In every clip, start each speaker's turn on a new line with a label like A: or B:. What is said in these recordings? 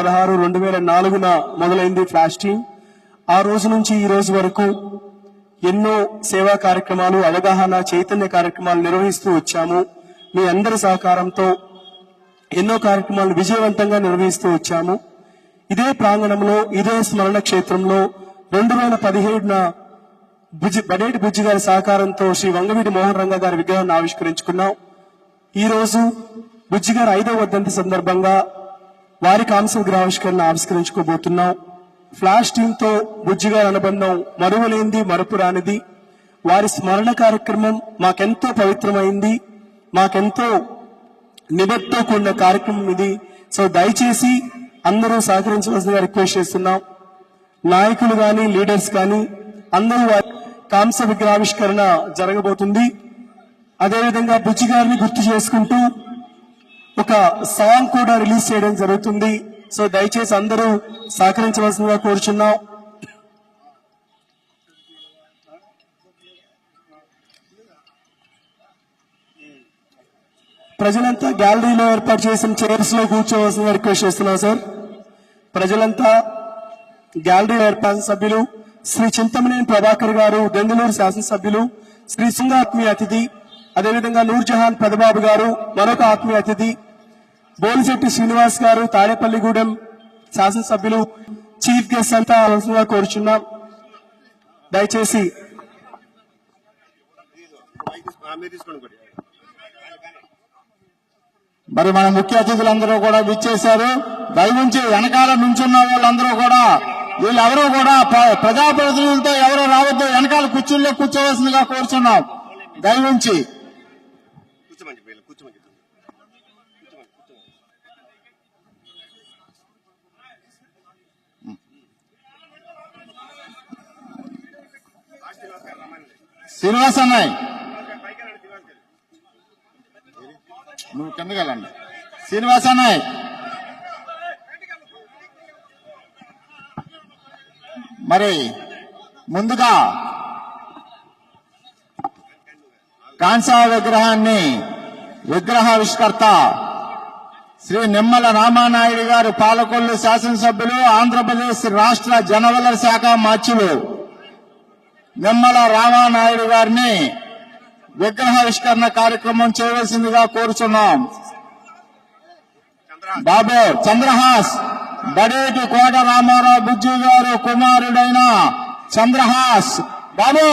A: పదహారు రెండు వేల నాలుగున మొదలైంది ఫాస్టింగ్ ఆ రోజు నుంచి ఈ రోజు వరకు ఎన్నో సేవా కార్యక్రమాలు అవగాహన చైతన్య కార్యక్రమాలు నిర్వహిస్తూ వచ్చాము. మీ అందరి సహకారంతో ఎన్నో కార్యక్రమాలు విజయవంతంగా నిర్వహిస్తూ వచ్చాము. ఇదే ప్రాంగణంలో ఇదే స్మరణ క్షేత్రంలో రెండు వేల పదిహేడున బుజ్జి బడేటి బుజ్జి గారి సహకారంతో శ్రీ వంగవీటి మోహన్ రంగ గారి విగ్రహాన్ని ఆవిష్కరించుకున్నాం. ఈ రోజు బుజ్జి గారి ఐదవ వర్ధంతి సందర్భంగా వారి కాంస్య ఆవిష్కరించుకోబోతున్నాం. ఫ్లాష్ టీమ్తో అనుబంధం మరువలేంది మరపు రానిది. వారి స్మరణ కార్యక్రమం మాకెంతో పవిత్రమైంది. మాకెంతో నిబద్ధతో కూడిన కార్యక్రమం ఇది. సో దయచేసి అందరూ సహకరించవలసిందిగా రిక్వెస్ట్ చేస్తున్నాం. నాయకులు కానీ లీడర్స్ కానీ అందరూ వారి కాంస విగ్రహావిష్కరణ జరగబోతుంది. అదేవిధంగా బుజ్జి గారిని గుర్తు చేసుకుంటూ ఒక సాంగ్ కూడా రిలీజ్ చేయడం జరుగుతుంది. సో దయచేసి అందరూ సహకరించవలసిందిగా కోరుచున్నాం. ప్రజలంతా గ్యాలరీలో ఏర్పాటు చేసిన చైర్స్లో కూర్చోవలసిన రిక్వెస్ట్ చేస్తున్నాం సార్. ప్రజలంతా గ్యాలరీ ఏర్పాటు సభ్యులు శ్రీ చింతమనేని ప్రభాకర్ గారు దెందులూరు శాసనసభ్యులు శ్రీ సింగ ఆత్మీయ అతిథి అదేవిధంగా నూర్జహాన్ పెదబాబు గారు మరొక ఆత్మీయ అతిథి బోలిశెట్టి శ్రీనివాస్ గారు తాడేపల్లిగూడెం శాసనసభ్యులు చీఫ్ గెస్ట్ అంతా అవసరంగా కోరుచున్నాం. దయచేసి
B: మరి
C: మన ముఖ్య అతిథులందరూ కూడా విచ్చేశారు. దయవుంచి వెనకాల నుంచున్న వాళ్ళందరూ కూడా వీళ్ళెవరూ కూడా ప్రజాప్రతినిధులతో ఎవరు రావద్దు వెనకాల కుర్చీల్లో కూర్చోవలసిందిగా కోరుచున్నాం. దయవుంచి
B: కూర్చోమని చెప్పి వీళ్ళు కూర్చోమని చెప్పి
C: శ్రీనివాస్ అన్నాయ్ నువ్వు కిందకెళ్ళండి శ్రీనివాస్ అన్నాయ్ మరి ముందుగా కాన్సా విగ్రహాన్ని విగ్రహావిష్కర్త శ్రీ నిమ్మల రామానాయుడు గారు పాలకొల్లు శాసనసభ్యులు ఆంధ్రప్రదేశ్ రాష్ట్ర జనవల శాఖ మార్చులు. నిమ్మల రామానాయుడు గారిని విగ్రహావిష్కరణ కార్యక్రమం చేయవలసిందిగా కోరుచున్నాం. బాబు చంద్రహాస్ బడేటి కోట రామారావు బుజ్జి గారు కుమారుడైన చంద్రహాస్. బాబు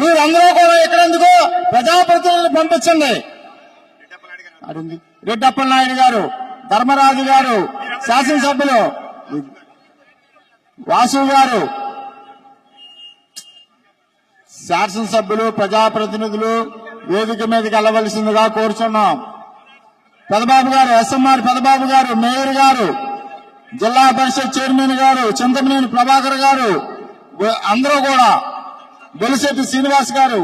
C: మీరందరూ కూడా ఇక్కడెందుకు ప్రజాప్రతినిధులు పంపించండి. రెడ్డప్పల నాయుడు గారు ధర్మరాజు గారు శాసనసభ్యులు వాసు గారు శాసనసభ్యులు ప్రజాప్రతినిధులు వేదిక మీదకి వెళ్ళవలసిందిగా కోరుచున్నాం. పెదబాబు గారు ఎస్ఎంఆర్ పెదబాబు గారు మేయర్ గారు జిల్లా పరిషత్ చైర్మన్ గారు చింతమనేని ప్రభాకర్ గారు అందరూ కూడా బొలిశెట్టి శ్రీనివాస్ గారు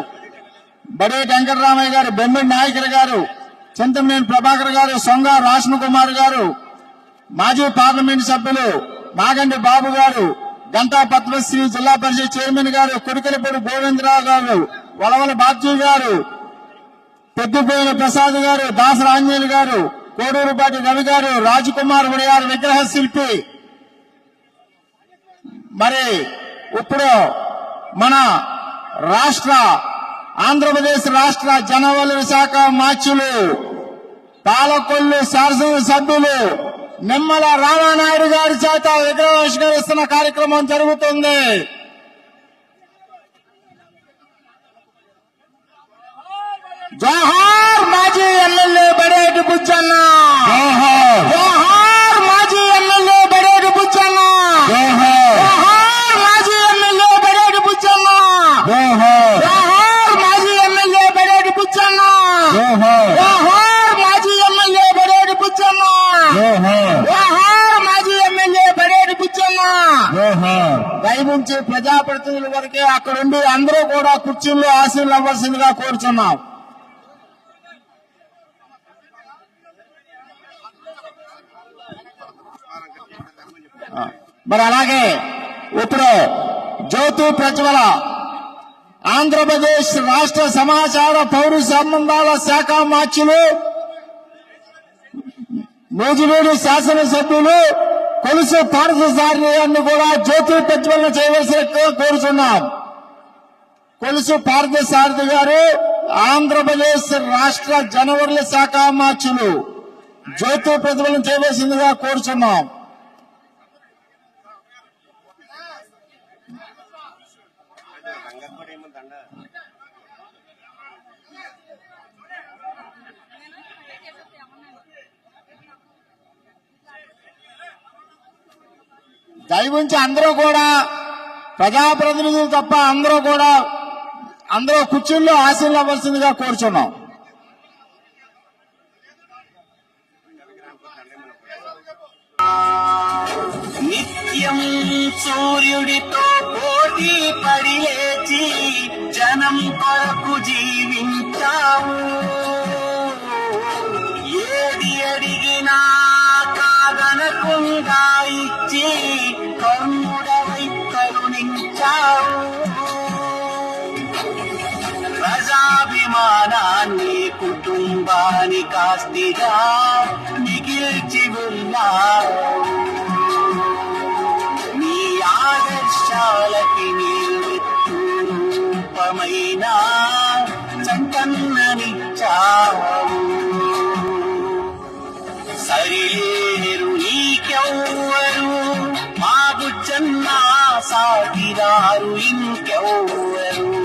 C: బడే వెంకటరామయ్య గారు బొమ్మిడి నాయకర్ గారు చింతమనేని ప్రభాకర్ గారు సొంగ రాష్ణ కుమార్ గారు మాజీ పార్లమెంట్ సభ్యులు నాగండి బాబు గారు గంటా పద్మశ్రీ జిల్లా పరిషత్ చైర్మన్ గారు కొడికలపూడి గోవిందరావు గారు వలవల బాబ్జీ గారు పెద్దపోయిన ప్రసాద్ గారు దాసర ఆంజనేయులు గారు కోడూరుపాటి రవి గారు రాజకుమార్ గారు విగ్రహ శిల్పి. మరి ఇప్పుడు మన రాష్ట్ర ఆంధ్రప్రదేశ్ రాష్ట్ర జనవనరుల శాఖ మార్చులు పాలకొల్లు శాసన సభ్యులు నిమ్మల రామానాయుడు గారి చేత విగ్రహావిష్కరిస్తున్న కార్యక్రమం జరుగుతుంది. జోహార్ మాజీ ఎమ్మెల్యే బడేటి బుచ్చన్న. జోహార్. పైనుంచి ప్రజాప్రతినిధుల వరకే అక్కడుండి అందరూ కూడా కుర్చీల్లో ఆశీర్లు అవ్వాల్సిందిగా కోరుచున్నాం. మరి అలాగే ఇప్పుడు జ్యోతి ప్రజ్వల ఆంధ్రప్రదేశ్ రాష్ట్ర సమాచార పౌర సంబంధాల శాఖ మార్చులు నూజివీడు శాసనసభ్యులు కొలుసు పార్థసారథి కూడా జ్యోతి ప్రజ్వలన చేయవలసినట్టుగా కోరుచున్నాం. కొలుసు పార్థసారథి గారు ఆంధ్రప్రదేశ్ రాష్ట్ర జనవరుల శాఖ మార్చులు జ్యోతి ప్రతిఫలన చేయవలసిందిగా కోరుచున్నాం. దయవుంచి అందరూ కూడా ప్రజాప్రతినిధులు తప్ప అందరూ కూడా అందరూ కుర్చీల్లో ఆశీర్లు అవ్వాల్సిందిగా కోరుచున్నాం.
D: అభిమానాన్ని కుటుంబాని కాస్తిగా మిగిల్చి ఉన్నావు నీ ఆదర్శాలకి రూపమైన చంకన్ననిచ్చావు సరిలేరు నీకెవ్వరు మా బుజ్జన్న సాగిరారు ఇంకెవ్వరు.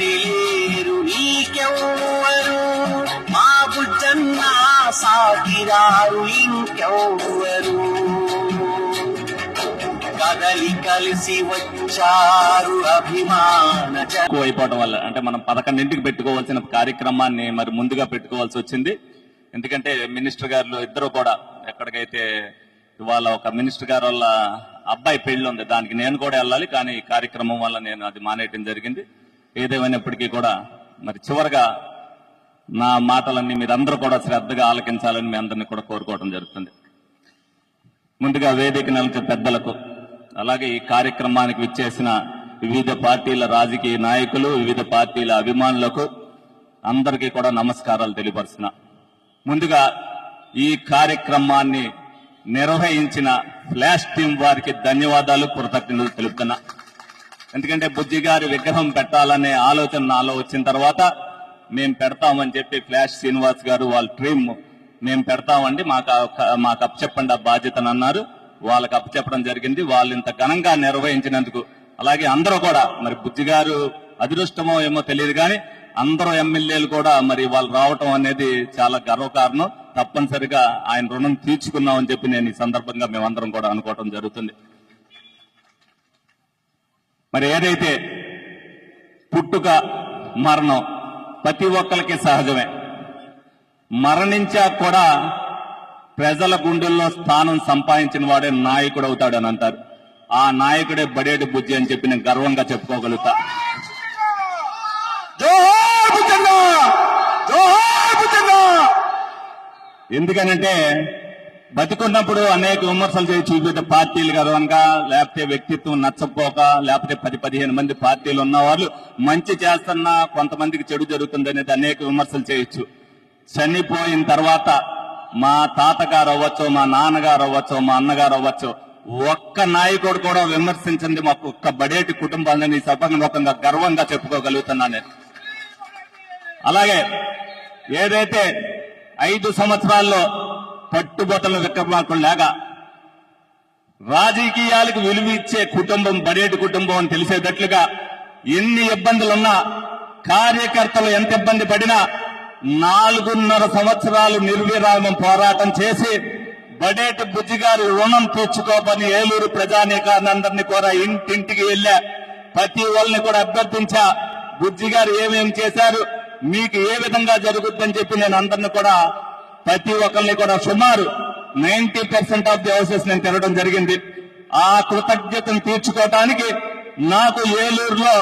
D: సరిలేరు నీకెవ్వరు? మా బుజ్జన్న సాకిరారు ఇంకెవ్వరు? కదలి కలిసి వచ్చారు అభిమాన
E: ఎక్కువ అయిపోవడం వల్ల అంటే మనం పదకొండింటికి పెట్టుకోవాల్సిన కార్యక్రమాన్ని మరి ముందుగా పెట్టుకోవాల్సి వచ్చింది. ఎందుకంటే మినిస్టర్ గారు ఇద్దరు కూడా ఎక్కడికైతే ఇవాళ ఒక మినిస్టర్ గారు వాళ్ళ అబ్బాయి పెళ్ళి ఉంది. దానికి నేను కూడా వెళ్ళాలి కానీ ఈ కార్యక్రమం వల్ల నేను అది మానేయటం జరిగింది. ఏదేమైనప్పటికీ కూడా మరి చివరగా నా మాటలన్నీ మీరందరూ కూడా శ్రద్ధగా ఆలకించాలని మీ అందరినీ కూడా కోరుకోవడం జరుగుతుంది. ముందుగా వేదిక నెలక పెద్దలకు అలాగే ఈ కార్యక్రమానికి విచ్చేసిన వివిధ పార్టీల రాజకీయ నాయకులు వివిధ పార్టీల అభిమానులకు అందరికీ కూడా నమస్కారాలు తెలియపరుచిన ముందుగా ఈ కార్యక్రమాన్ని నిర్వహించిన ఫ్లాష్ టీం వారికి ధన్యవాదాలు కృతజ్ఞతలు తెలుపుతున్నా. ఎందుకంటే బుజ్జి గారి విగ్రహం పెట్టాలనే ఆలోచన నాలో వచ్చిన తర్వాత మేము పెడతామని చెప్పి ఫ్లాష్ శ్రీనివాస్ గారు వాళ్ళ టీమ్ మేము పెడతామండి. మాకు మాకు అప్పచెప్పండి ఆ బాధ్యతను అన్నారు. వాళ్ళకి అప్పచెప్పడం జరిగింది. వాళ్ళు ఇంత ఘనంగా నిర్వహించినందుకు అలాగే అందరూ కూడా మరి బుజ్జి గారు అదృష్టమో ఏమో తెలియదు కానీ అందరూ ఎమ్మెల్యేలు కూడా మరి వాళ్ళు రావటం అనేది చాలా గర్వకారణం. తప్పనిసరిగా ఆయన రుణం తీర్చుకున్నామని చెప్పి నేను ఈ సందర్భంగా మేమందరం కూడా అనుకోవటం జరుగుతుంది. మరి ఏదైతే పుట్టుక మరణం ప్రతి ఒక్కరికి సహజమే. మరణించాక కూడా ప్రజల గుండెల్లో స్థానం సంపాదించిన వాడే నాయకుడు అవుతాడని అంటారు. ఆ నాయకుడే బడేటి బుజ్జి అని చెప్పి నేను గర్వంగా చెప్పుకోగలుగుతా. ఎందుకనంటే బతికున్నప్పుడు అనేక విమర్శలు చేసి చూపించే పార్టీలు కదవనక లేకపోతే వ్యక్తిత్వం నచ్చకపోక లేకపోతే పది పదిహేను మంది పార్టీలు ఉన్న వాళ్ళు మంచి చేస్తున్నా కొంతమందికి చెడు జరుగుతుంది అనేది అనేక విమర్శలు చేయొచ్చు. చనిపోయిన తర్వాత మా తాతగారు అవ్వచ్చు మా నాన్నగారు అవ్వచ్చు మా అన్నగారు అవ్వచ్చు ఒక్క నాయకుడు కూడా విమర్శించండి మాకు ఒక్క బడేటి కుటుంబాన్ని ఈ గర్వంగా చెప్పుకోగలుగుతున్నాను నేను. అలాగే ఏదైతే ఐదు సంవత్సరాల్లో పట్టుబొట్టల విక్రమార్కులు లేక రాజకీయాలకు విలువ ఇచ్చే కుటుంబం బడేటి కుటుంబం అని తెలిసేటట్లుగా ఎన్ని ఇబ్బందులున్నా కార్యకర్తలు ఎంత ఇబ్బంది పడినా నాలుగున్నర సంవత్సరాలు నిర్విరామం పోరాటం చేసి బడేటి బుజ్జిగారి రుణం తీర్చుకోపని ఏలూరు ప్రజానీకానందరినీ కూడా ఇంటింటికి వెళ్ళా. ప్రతి వాళ్ళని కూడా అభ్యర్థించా. బుజ్జిగారు ఏమేమి చేశారు? మీకు ఏ విధంగా జరుగుతుందని చెప్పి నేను అందరిని కూడా ప్రతి ఒక్కరిని కూడా సుమారు ninety percent of the houses నేను తిరగడం జరిగింది. ఆ కృతజ్ఞతను తీర్చుకోవటానికి నాకు ఏలూరులో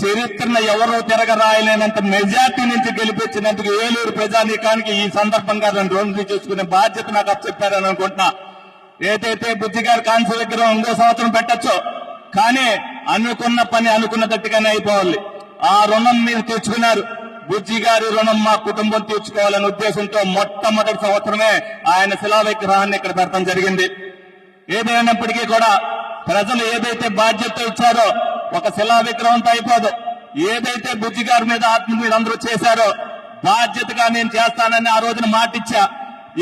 E: చరిత్రను ఎవరో తిరగరాయలేనంత మెజార్టీ నుంచి గెలిపించినందుకు ఏలూరు ప్రజానీకానికి ఈ సందర్భంగా నేను రోజులు చేసుకునే బాధ్యత నాకు అప్పచెప్పారని అనుకుంటున్నా. ఏదైతే బుద్ధిగారి కాన్సీ దగ్గర ఇంకో సంవత్సరం పెట్టొచ్చు. కానీ అనుకున్న పని అనుకున్నట్టుగానే అయిపోవాలి. ఆ రుణం మీరు తెచ్చుకున్నారు బుజ్జి గారి రుణం మా కుటుంబం తీర్చుకోవాలనే ఉద్దేశంతో మొట్టమొదటి సంవత్సరమే ఆయన శిలా విగ్రహాన్ని ఇక్కడ పెట్టడం జరిగింది. ఏదైనప్పటికీ కూడా ప్రజలు ఏదైతే బాధ్యత ఇచ్చారో ఒక శిలా విగ్రహంతో అయిపోదు. ఏదైతే బుజ్జి గారి మీద ఆత్మ మీద అందరూ చేశారో బాధ్యతగా నేను చేస్తానని ఆ రోజున మాటిచ్చా.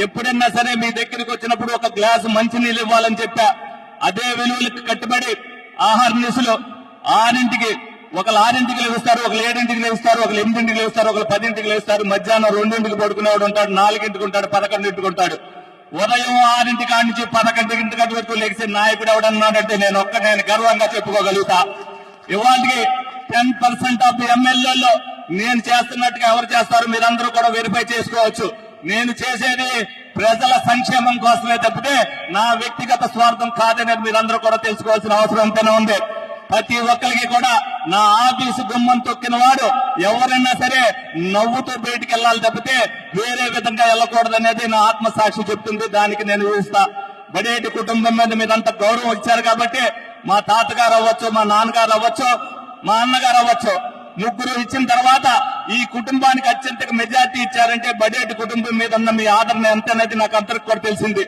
E: ఎప్పుడన్నా సరే మీ దగ్గరికి వచ్చినప్పుడు ఒక గ్లాసు మంచినీళ్ళు ఇవ్వాలని చెప్పా. అదే విలువలకు కట్టుబడి ఆహార నిసులు ఆరింటికి ఒకళ్ళు ఆరింటికి లేస్తారు ఒకళ్ళు ఏడింటికి లేస్తారు ఒకళ్ళు ఎనిమిదింటికి లేస్తారు ఒకళ్ళు పదింటికి లేస్తారు మధ్యాహ్నం రెండింటికి పడుకునేవాడు ఉంటాడు నాలుగింటికి ఉంటాడు పదకొండింటికి ఉంటాడు. ఉదయం ఆరింటి కాడి నుంచి పదకొండింటి గంట వరకు లేచి నాయకుడు ఎవడన్నాడంటే నేను ఒక్క నేను గర్వంగా చెప్పుకోగలుగుతా. ఇవాళకి టెన్ పర్సెంట్ ఆఫ్ ఎమ్మెల్యేలో నేను చేస్తున్నట్టుగా ఎవరు చేస్తారు? మీరందరూ కూడా వెరిఫై చేసుకోవచ్చు. నేను చేసేది ప్రజల సంక్షేమం కోసమే తప్పితే నా వ్యక్తిగత స్వార్థం కాదనేది మీరందరూ కూడా తెలుసుకోవాల్సిన అవసరం ఎంతైనా ఉంది. ప్రతి ఒక్కరికి కూడా నా ఆఫీసు గుమ్మం తొక్కిన వాడు ఎవరైనా సరే నవ్వుతూ బయటికి వెళ్ళాలి తప్పితే వేరే విధంగా వెళ్ళకూడదు అనేది నా ఆత్మసాక్షి చెప్తుంది. దానికి నేను ఊహిస్తా. బడేటి కుటుంబం మీద మీదంత గౌరవం ఇచ్చారు కాబట్టి మా తాతగారు అవ్వచ్చు మా నాన్నగారు అవ్వచ్చు మా అన్నగారు అవ్వచ్చు ముగ్గురు ఇచ్చిన తర్వాత ఈ కుటుంబానికి అత్యంత మెజార్టీ ఇచ్చారంటే బడేటి కుటుంబం మీద ఉన్న మీ ఆదరణ ఎంత అనేది నాకు అందరికి కూడా తెలిసింది.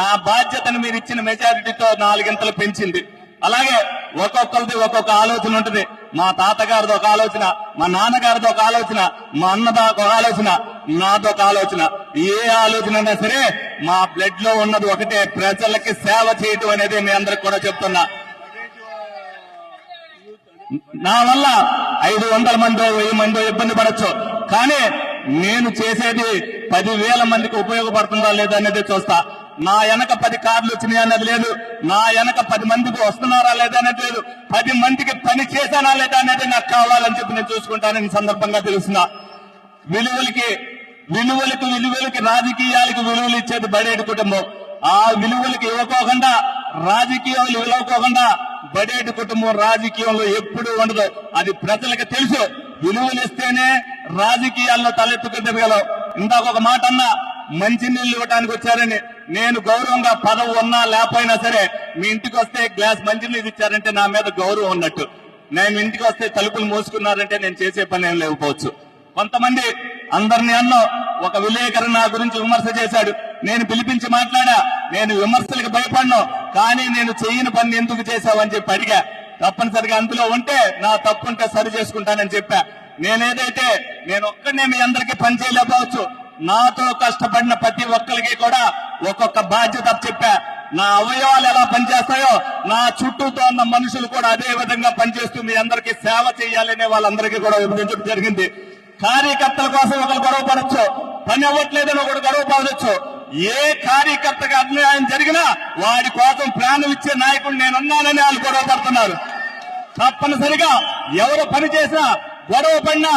E: నా బాధ్యతను మీరు ఇచ్చిన మెజారిటీతో నాలుగింతలు పెంచింది. అలాగే ఒక్కొక్కరిది ఒక్కొక్క ఆలోచన ఉంటుంది. మా తాతగారిది ఒక ఆలోచన మా నాన్నగారిది ఒక ఆలోచన మా అన్నది ఒక ఆలోచన నాతో ఒక ఆలోచన. ఏ ఆలోచన అయినా సరే మా బ్లడ్లో ఉన్నది ఒకటే ప్రజలకి సేవ చేయటం అనేది మీ అందరికి కూడా చెప్తున్నా. నా వల్ల ఐదు వందల మందో వెయ్యి మందో ఇబ్బంది పడచ్చు. కానీ నేను చేసేది పదివేల మందికి ఉపయోగపడుతుందా లేదా అనేది చూస్తా. నా వెనక పది కార్లు వచ్చినాయి అన్నది లేదు. నా వెనక పది మందికి వస్తున్నారా లేదా అనేది లేదు. పది మందికి పని చేశానా లేదా అనేది నాకు కావాలని చెప్పి నేను చూసుకుంటానని ఈ సందర్భంగా తెలుస్తున్నా. విలువలకి విలువలకు విలువలకి రాజకీయాలకు విలువలు ఇచ్చేది బడేటి కుటుంబం. ఆ విలువలకి ఇవ్వకోకుండా రాజకీయాలు ఇవ్వకోకుండా బడేటి కుటుంబం రాజకీయంలో ఎప్పుడు ఉండదు. అది ప్రజలకు తెలుసు. విలువలు ఇస్తేనే రాజకీయాల్లో తలెత్తుకుందగలం ఇందాక ఒక మాట అన్నా మంచినీళ్ళు ఇవ్వడానికి వచ్చారని. నేను గౌరవంగా పదవి ఉన్నా లేకపోయినా సరే మీ ఇంటికి వస్తే గ్లాస్ మంచి నీళ్ళు ఇచ్చారంటే నా మీద గౌరవం ఉన్నట్టు. నేను ఇంటికి వస్తే తలుపులు మోసుకున్నారంటే నేను చేసే పని ఏం లేకపోవచ్చు. కొంతమంది అందరిని అన్నో ఒక విలేకరు నా గురించి విమర్శ చేశాడు. నేను పిలిపించి మాట్లాడా నేను విమర్శలకు భయపడ్ను కానీ నేను చేయని పని ఎందుకు చేశావని చెప్పి అడిగా. తప్పనిసరిగా అందులో ఉంటే నా తప్పు ఉంటే సరి చేసుకుంటానని చెప్పా. నేనేదైతే నేను ఒక్కనే మీ అందరికీ పని చేయలేకపోవచ్చు నాతో కష్టపడిన ప్రతి ఒక్కరికి కూడా ఒక్కొక్క బాధ్యత చెప్పా. నా అవయవాలు ఎలా పనిచేస్తాయో నా చుట్టూతో ఉన్న మనుషులు కూడా అదే విధంగా పనిచేస్తూ మీ అందరికీ సేవ చేయాలనే వాళ్ళందరికీ కూడా విభజించడం జరిగింది. కార్యకర్తల కోసం ఒకరు గొడవ పడచ్చు. పని అవ్వట్లేదని ఒకడు గొడవ పడవచ్చు ఏ కార్యకర్తగా అన్యాయం జరిగినా వాడి కోసం ప్రాణం ఇచ్చే నాయకుడు నేనున్నానని వాళ్ళు గొడవ పడుతున్నారు. తప్పనిసరిగా ఎవరు పని చేసినా గొడవ పడినా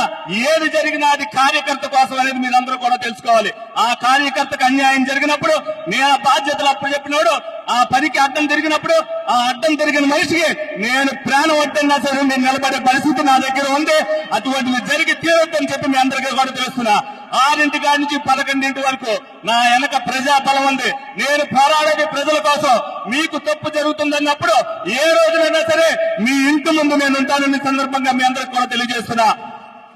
E: ఏది జరిగినా అది కార్యకర్త కోసం అనేది మీరందరూ కూడా తెలుసుకోవాలి. ఆ కార్యకర్తకు అన్యాయం జరిగినప్పుడు నేను బాధ్యతలు అప్పచెప్పినప్పుడు ఆ పనికి అడ్డం తిరిగినప్పుడు ఆ అడ్డం తిరిగిన మనిషికి నేను ప్రాణం అడ్డంగా సరే నేను నిలబడే పరిస్థితి నా దగ్గర ఉంది. అటువంటిది జరిగి తీరొద్దని చెప్పి మీ అందరికీ కూడా తెలుస్తున్నా. ఆరింటి కాడి నుంచి పదకొండింటి వరకు నా వెనక ప్రజా బలం ఉంది. నేను పోరాడేది ప్రజల కోసం. మీకు తప్పు జరుగుతుందన్నప్పుడు ఏ రోజునైనా సరే మీ ఇంటి ముందు నేను ఉంటానని సందర్భంగా మీ అందరికి కూడా తెలియజేస్తున్నా.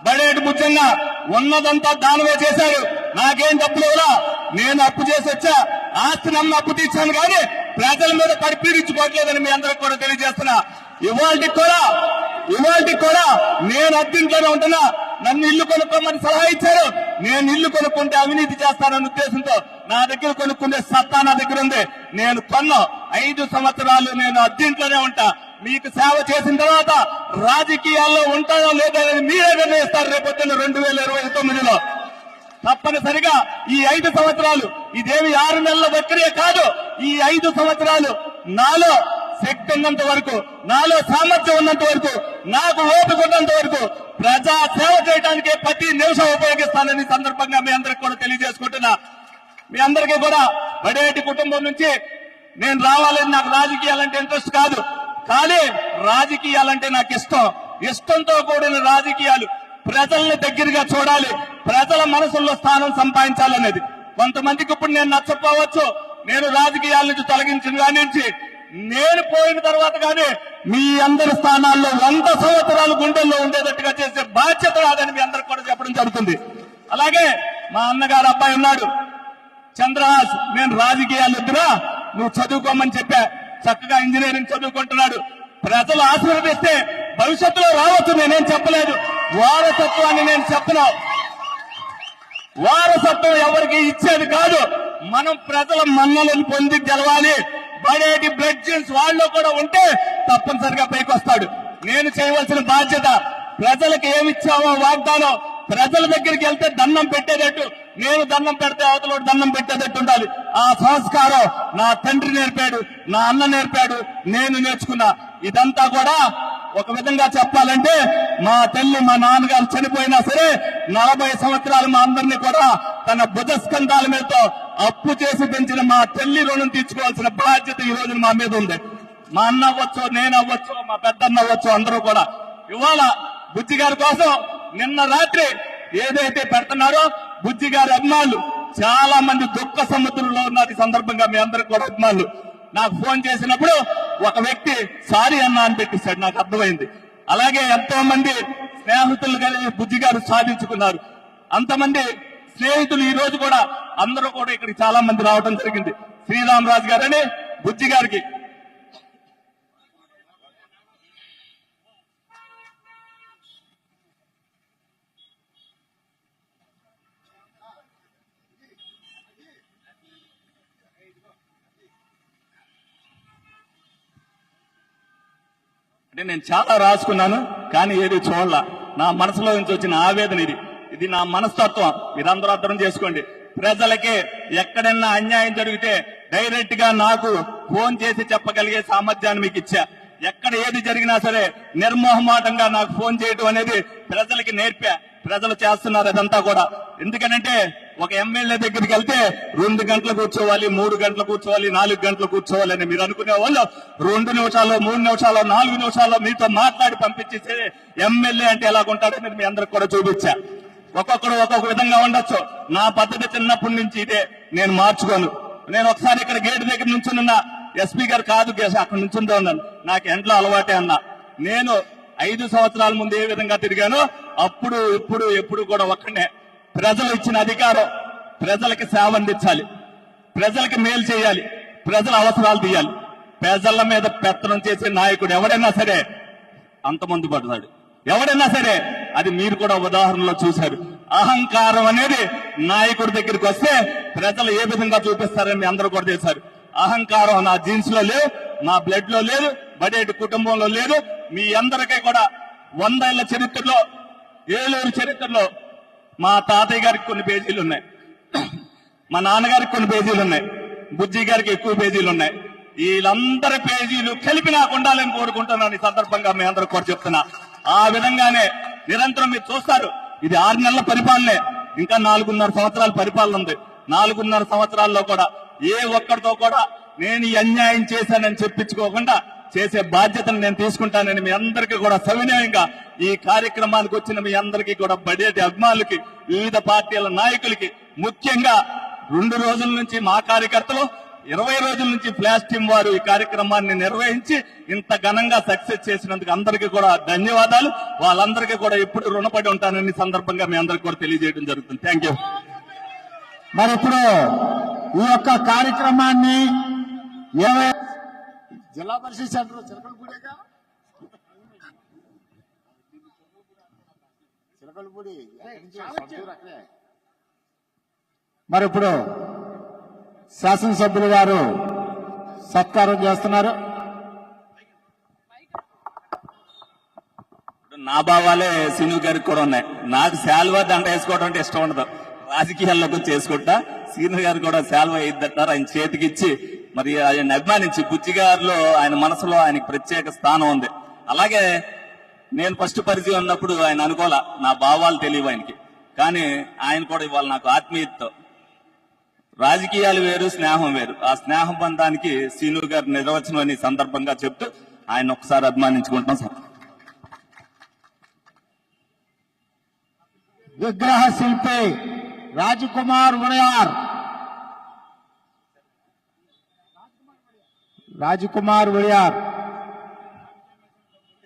E: బడేటి ముఖ్యంగా ఉన్నదంతా దానమే చేశారు నాకేం డబ్బులు నేను అప్పు చేసి వచ్చా. ఆస్తి నమ్మ అప్పు తీర్చాను కానీ ప్రజల మీద పరిపీడించుకోవట్లేదని మీ అందరికి కూడా తెలియజేస్తున్నా. ఇవాళకి కూడా ఇవాళకి కూడా నేను అద్దీంట్లోనే ఉంటున్నా. నన్ను ఇల్లు కొనుక్కోమని సలహా ఇచ్చారు. నేను ఇల్లు కొనుక్కుంటే అవినీతి చేస్తానన్న ఉద్దేశంతో నా దగ్గర కొనుక్కుంటే సత్తా నా దగ్గర ఉంది. నేను కొన్న ఐదు సంవత్సరాలు నేను అద్దీంట్లోనే ఉంటా. మీకు సేవ చేసిన తర్వాత రాజకీయాల్లో ఉంటాయో లేదో అనేది మీరే నిర్ణయిస్తారు రేపొద్దున రెండు వేల ఇరవై తొమ్మిదిలో. తప్పనిసరిగా ఈ ఐదు సంవత్సరాలు ఇదేమి ఆరు నెలల ప్రక్రియ కాదు ఈ ఐదు సంవత్సరాలు నాలో శక్తి ఉన్నంత వరకు నాలో సామర్థ్యం ఉన్నంత వరకు నాకు ఓపిక ఉన్నంత వరకు ప్రజా సేవ చేయడానికి ప్రతి నిమిషం ఉపయోగిస్తానని సందర్భంగా మీ అందరికి కూడా తెలియజేసుకుంటున్నా. మీ అందరికీ కూడా బడేటి కుటుంబం నుంచి నేను రావాలని నాకు రాజకీయాలంటే ఇంట్రెస్ట్ కాదు. కానీ రాజకీయాలంటే నాకు ఇష్టం. ఇష్టంతో కూడిన రాజకీయాలు ప్రజల్ని దగ్గరగా చూడాలి ప్రజల మనసుల్లో స్థానం సంపాదించాలనేది. కొంతమందికి ఇప్పుడు నేను నచ్చకపోవచ్చు నేను రాజకీయాల నుంచి తొలగించిన కానించి నుంచి నేను పోయిన తర్వాత కానీ మీ అందరి స్థానాల్లో వంద సంవత్సరాలు గుండెల్లో ఉండేటట్టుగా చేసే బాధ్యత రాదని మీ అందరికి కూడా చెప్పడం జరుగుతుంది. అలాగే మా అన్నగారు అబ్బాయి ఉన్నాడు. చంద్రహాస్ నేను రాజకీయాలు వద్దురా నువ్వు చదువుకోమని చెప్పా. చక్కగా ఇంజనీరింగ్ చదువుకుంటున్నాడు. ప్రజలు ఆశీర్వదిస్తే భవిష్యత్తులో రావచ్చు నేనేం చెప్పలేదు. వారసత్వాన్ని నేను చెప్పను వారసత్వం ఎవరికి ఇచ్చేది కాదు మనం ప్రజల మన్నలను పొంది గెలవాలి. బడేటి బ్లడ్ జీన్స్ వాళ్ళు కూడా ఉంటే తప్పనిసరిగా పైకి వస్తాడు నేను చేయవలసిన బాధ్యత ప్రజలకు ఏమిచ్చామో వాగ్దానం ప్రజల దగ్గరికి వెళ్తే దండం పెట్టేటట్టు నేను దండం పెడితే అవతలోడు దండం పెట్టేటట్టు ఉండాలి. ఆ సంస్కారం నా తండ్రి నేర్పాడు నా అన్న నేర్పాడు నేను నేర్చుకున్నా. ఇదంతా కూడా ఒక విధంగా చెప్పాలంటే మా తల్లి మా నాన్నగారు చనిపోయినా సరే నలభై సంవత్సరాలు మా అందరినీ కూడా తన భుజస్కంధాల మీదతో అప్పు చేసి పెంచిన మా తల్లి రుణం తీర్చుకోవాల్సిన బాధ్యత ఈ రోజు మా మీద ఉంది. మా అన్న అవ్వచ్చు నేను అవ్వచ్చు మా పెద్దన్న అవ్వచ్చు అందరూ కూడా. ఇవాళ బుజ్జి గారి కోసం నిన్న రాత్రి ఏదైతే పెడుతున్నారో బుజ్జి గారి అభిమానులు చాలా మంది దుఃఖ సముద్రంలో ఉన్న సందర్భంగా మీ అందరికి కూడా అభిమానులు నాకు ఫోన్ చేసినప్పుడు ఒక వ్యక్తి సారీ అన్న అని పెట్టిస్తాడు నాకు అర్థమైంది. అలాగే ఎంతో మంది స్నేహితులు కలిసి బుద్ధి గారు సాధించుకున్నారు. అంతమంది స్నేహితులు ఈ రోజు కూడా అందరూ కూడా ఇక్కడికి చాలా మంది రావడం జరిగింది. శ్రీరామ్ రాజు గారని బుజ్జి గారికి అంటే నేను చాలా రాసుకున్నాను కానీ ఏది చూడాల. నా మనసులో నుంచి వచ్చిన ఆవేదన ఇది. ఇది నా మనస్తత్వం. మీరందరూ అర్థం చేసుకోండి. ప్రజలకి ఎక్కడన్నా అన్యాయం జరిగితే డైరెక్ట్గా నాకు ఫోన్ చేసి చెప్పగలిగే సామర్థ్యాన్ని మీకు ఇచ్చా. ఎక్కడ ఏది జరిగినా సరే నిర్మోహమాటంగా నాకు ఫోన్ చేయడం అనేది ప్రజలకి నేర్పా. ప్రజలు చేస్తున్నారు అదంతా కూడా. ఎందుకనంటే ఒక ఎమ్మెల్యే దగ్గరికి వెళ్తే రెండు గంటలు కూర్చోవాలి మూడు గంటలు కూర్చోవాలి నాలుగు గంటలు కూర్చోవాలి అని మీరు అనుకునే వాళ్ళు రెండు నిమిషాలు మూడు నిమిషాలు నాలుగు నిమిషాల్లో మీతో మాట్లాడి పంపించేసి ఎమ్మెల్యే అంటే ఎలాగుంటాడని మీ అందరికి కూడా చూపించా. ఒక్కొక్కడు ఒక్కొక్క విధంగా ఉండొచ్చు. నా పద్ధతి చిన్నప్పటి నుంచి ఇదే. నేను మార్చుకోను. నేను ఒకసారి ఇక్కడ గేట్ దగ్గర నుంచున్నా ఎస్పీ గారు కాదు అక్కడ నుంచుంటూ ఉన్నాను. నాకు ఎంట్లో అలవాటే అన్నా. నేను ఐదు సంవత్సరాల ముందు ఏ విధంగా తిరిగానో అప్పుడు ఇప్పుడు ఎప్పుడు కూడా ఒక్కనే. ప్రజలు ఇచ్చిన అధికారం ప్రజలకి సేవ అందించాలి. ప్రజలకి మేలు చేయాలి. ప్రజల అవసరాలు తీయాలి. ప్రజల మీద పెత్తనం చేసే నాయకుడు ఎవడైనా సరే అంత పడతాడు. ఎవడైనా సరే అది మీరు కూడా ఉదాహరణలో చూశారు. అహంకారం అనేది నాయకుడి దగ్గరికి వస్తే ప్రజలు ఏ విధంగా చూపిస్తారని మీ అందరూ కూడా చేశారు అహంకారం నా జీన్స్లో లేదు నా బ్లడ్లో లేదు బడేటి కుటుంబంలో లేదు. మీ అందరికీ కూడా వందేళ్ళ చరిత్రలో ఏలూరు చరిత్రలో మా తాతయ్య గారికి కొన్ని పేజీలు ఉన్నాయి. మా నాన్నగారికి కొన్ని పేజీలు ఉన్నాయి. బుజ్జి గారికి ఎక్కువ పేజీలు ఉన్నాయి. వీళ్ళందరి పేజీలు కలిపి నాకు ఉండాలని కోరుకుంటున్నాను ఈ సందర్భంగా మీ అందరూ కూడా చెప్తున్నా. ఆ విధంగానే నిరంతరం మీరు చూస్తారు. ఇది ఆరు నెలల పరిపాలనే. ఇంకా నాలుగున్నర సంవత్సరాల పరిపాలన ఉంది. నాలుగున్నర సంవత్సరాల్లో కూడా ఏ ఒక్కరితో కూడా నేను ఈ అన్యాయం చేశానని చెప్పించుకోకుండా చేసే బాధ్యతను నేను తీసుకుంటానని మీ అందరికీ కూడా సవినయంగా ఈ కార్యక్రమానికి వచ్చిన మీ అందరికీ కూడా బడేటి అభిమానులకి వివిధ పార్టీల నాయకులకి ముఖ్యంగా రెండు రోజుల నుంచి మా కార్యకర్తలు ఇరవై రోజుల నుంచి ఫ్లాష్ టీం వారు ఈ కార్యక్రమాన్ని నిర్వహించి ఇంత ఘనంగా సక్సెస్ చేసినందుకు అందరికీ కూడా ధన్యవాదాలు. వాళ్ళందరికీ కూడా ఎప్పుడు రుణపడి ఉంటానని సందర్భంగా మీ అందరికి కూడా తెలియజేయడం జరుగుతుంది. థ్యాంక్ యూ
C: మరి ఇప్పుడు ఈ యొక్క కార్యక్రమాన్ని ఇరవై జిల్లా పరిషత్ సెంటర్ చిలకలపూడిగా చిలకలపూడి ఎక్కడి నుంచి? సొంతూరు అక్కడే. మరి ఇప్పుడు శాసనసభ్యులు గారు సత్కారం చేస్తున్నారు.
E: నా భావాలే సిను గారికి కూడా ఉన్నాయి. నాకు శాల్వా దండ వేసుకోవడం అంటే ఇష్టం ఉండదు. రాజకీయాల్లోకి వచ్చి వేసుకుంటా. సీను గారు కూడా శాల్వా ఇద్దంటారు ఆయన చేతికి ఇచ్చి మరి ఆయన అభిమానించి బుజ్జి గారిలో ఆయన మనసులో ఆయనకి ప్రత్యేక స్థానం ఉంది. అలాగే నేను ఫస్ట్ పరిచయం ఉన్నప్పుడు ఆయన అనుకోలే నా భావాలు తెలియవు ఆయనకి. కానీ ఆయన కూడా ఇవాళ నాకు ఆత్మీయతతో. రాజకీయాలు వేరు స్నేహం వేరు. ఆ స్నేహ బంధానికి సీను గారి నిర్వచనం అని సందర్భంగా చెప్తూ ఆయన ఒకసారి అభిమానించుకుంటున్నాం సార్.
C: విగ్రహ శిల్పి రాజకుమార్ ఉడయార్ రాజకుమార్ ఉడియార్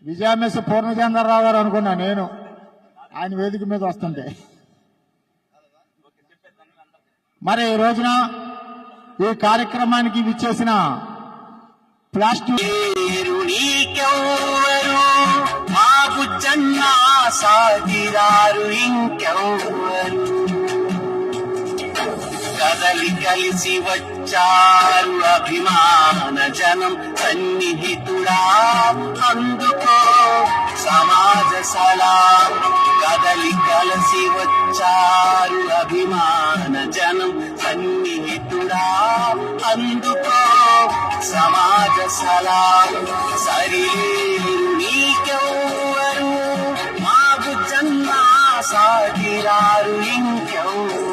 C: విజయమిస్ పూర్ణచంద్రరావు గారు అనుకున్నా నేను. ఆయన వేదిక మీద వస్తుంటే. మరి ఈ రోజున ఈ కార్యక్రమానికి విచ్చేసిన ప్లాస్టిక్
D: మాకు నీకెవ్వరు సాగిరారు ఇంకెవ్వరు? కదలి కలిసి వచ్చారు అభిమాన జనం సన్నిహితుడా? సమాజ సలాం. కదలి కలసి వచ్చారు అభిమాన జనం సన్నిహితుడా. అందుకో సమాజ సలాం సరిలేరు నీకెవ్వరు. మాకు బుజ్జన్న సాగిరారు ఇంకెవ్వరు.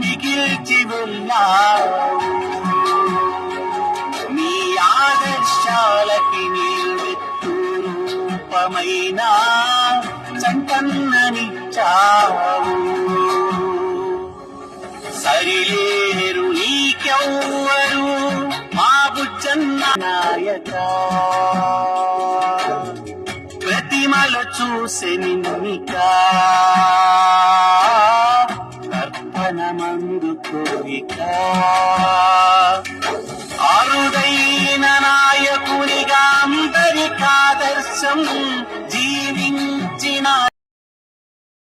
D: మిగిల్చి ఉన్నావు నీ ఆదర్శాలకి నిలువెత్తు రూపమైన సంకన్ననిచ్చావు సరిలేరు నీకెవ్వరు మా బుజ్జన్న నాయక. ప్రతిమలు చూసే அருடையினாய புரிகாம்பரிக்காதர்சம்